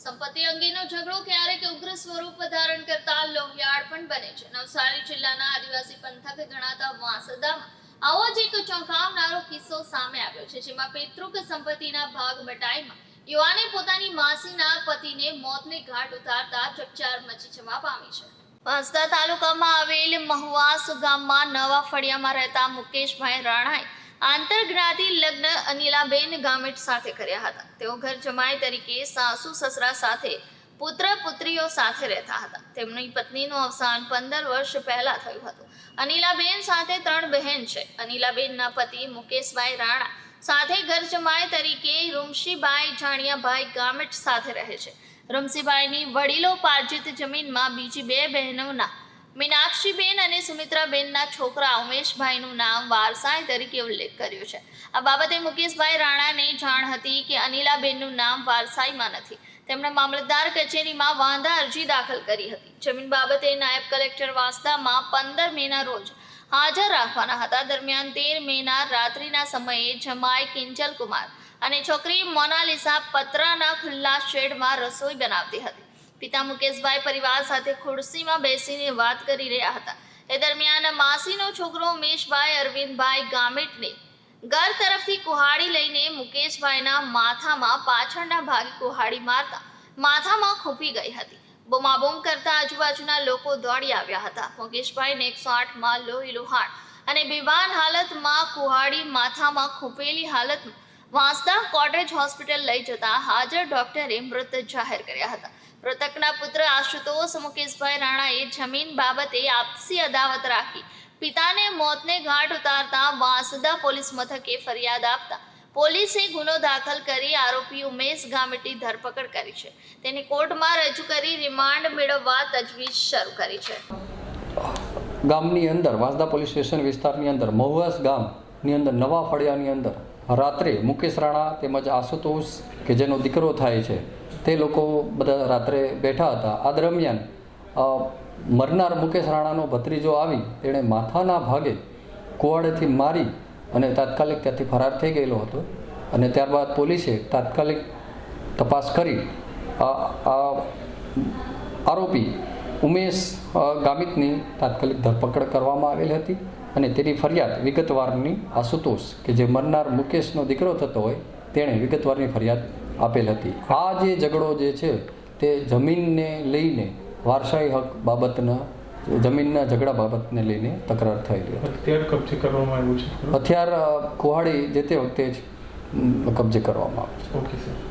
સંપત્તિ અંગેનો ઝઘડો ક્યારેક ઉગ્ર સ્વરૂપ ધારણ કરતા લોહિયાળ પણ બને છે. નવસારી જિલ્લાના આદિવાસી પંથક ગણાતા વાંસદામાં આવો જ એક ચોંકાવનારો કિસ્સો સામે આવ્યો છે, જેમાં પિતૃક સંપત્તિના ભાગ બટાઈમાં યુવાને પોતાની માસીના પતિને મોતને ઘાટ ઉતારતા ચકચાર મચી જવા પામી છે. વાંસદા તાલુકામાં આવેલ મહુવાસ ગામમાં નવા ફળિયામાં રહેતા મુકેશભાઈ રાણાએ આંતરજ્ઞાતિ લગ્ન અનિલાબેન ગામેટ સાથે કર્યા હતા. તેઓ ઘર જમાઈ તરીકે સાસુ, સસરા સાથે, પુત્ર, પુત્રીઓ સાથે રહેતા હતા. તેમની પત્નીનું અવસાન પંદર વર્ષ પહેલા થયું હતું. અનિલાબેન સાથે ત્રણ બહેન છે. અનિલાબેનના પતિ મુકેશભાઈ રાણા સાથે ઘર જમાઈ તરીકે રૂમશીબાઈ જાણિયાભાઈ ગામેટ સાથે રહે છે. રમસીબાઈની વડીલો પાર્જિત જમીનમાં બીજી બે બહેનોના, મીનાક્ષીબેન અને સુમિત્રાબેનના છોકરા ઉમેશભાઈનું નામ વારસાઈ તરીકે ઉલ્લેખ કર્યો છે. આ બાબતે મુકેશભાઈ રાણાને જાણ હતી કે અનિલાબેનનું નામ વારસાઈમાં નથી. તેમણે મામલતદાર કચેરીમાં વાંધા અરજી દાખલ કરી હતી. જમીન બાબતે નાયબ કલેક્ટર વાંસદામાં પંદર મેના રોજ હાજર રાખવાના હતા. દરમિયાન તેર મેના રાત્રિના સમયે જમાઈ કિંજલ કુમાર અને છોકરી મોનાલિસા પતરાના ખુલ્લા શેડમાં રસોઈ બનાવતી હતી. પિતા મુકેશભાઈ પરિવાર સાથે ખુરશીમાં બેસીને વાત કરી રહ્યા હતા. એ દરમિયાન માસીનો છોકરો ઉમેશભાઈ અરવિંદભાઈ ગામેટને ઘર તરફથી કુહાડી લઈને મુકેશભાઈના માથામાં પાછળના ભાગે કુહાડી મારતા માથામાં ખૂંપી ગઈ હતી. બૂમાબૂમ કરતા આજુબાજુના લોકો દોડી આવ્યા હતા. મુકેશભાઈને એકસો આઠમાં લોહી લુહાણ અને બેભાન હાલતમાં કુહાડી માથામાં ખૂંપેલી હાલતમાં વાંસદા કોટેજ હોસ્પિટલ લઈ જતા હાજર ડોક્ટરે મૃત જાહેર કર્યા હતા. મૃતકના પુત્ર આશુતોષ મુકેશભાઈ રાણાએ જમીન બાબતે આપસી અદાવત રાખી. પિતાને મોતને ઘાટ ઉતારતા વાંસદા પોલીસ મથકે ફરિયાદ આપતા પોલીસે ગુનો દાખલ કરી આરોપી ઉમેશ ગામીટી ધરપકડ કરી છે. તેને કોર્ટમાં રજૂ કરી રિમાન્ડ મેળવવા તજવીજ શરૂ કરી છે. ગામની અંદર, વાંસદા પોલીસ સ્ટેશન વિસ્તારની અંદર, મહુવાસ ગામની અંદર, નવા ફળિયાની અંદર રાત્રે મુકેશ રાણા તેમજ આશુતોષ કે જેનો દીકરો થાય છે, તે લોકો બધા રાત્રે બેઠા હતા. આ દરમિયાન મરનાર મુકેશ રાણાનો ભત્રીજો આવી તેણે માથાના ભાગે કુવાડેથી મારી અને તાત્કાલિક ત્યાંથી ફરાર થઈ ગયેલો હતો અને ત્યારબાદ પોલીસે તાત્કાલિક તપાસ કરી. આ આરોપી ઉમેશ ગામિતની તાત્કાલિક ધરપકડ કરવામાં આવેલ હતી. અને તેની ફરિયાદ વિગતવારની આશુતોષ કે જે મરનાર મુકેશનો દીકરો થતો હોય તેણે વિગતવારની ફરિયાદ આપેલ હતી. આ જે ઝઘડો જે છે તે જમીનને લઈને વારસાઈ હક બાબતના જમીનના ઝઘડા બાબતને લઈને તકરાર થયેલી હથિયાર કબજે કરવામાં આવ્યું છે? હથિયાર કુહાડી જે તે વખતે જ કબજે કરવામાં આવ્યું છે. Okay sir.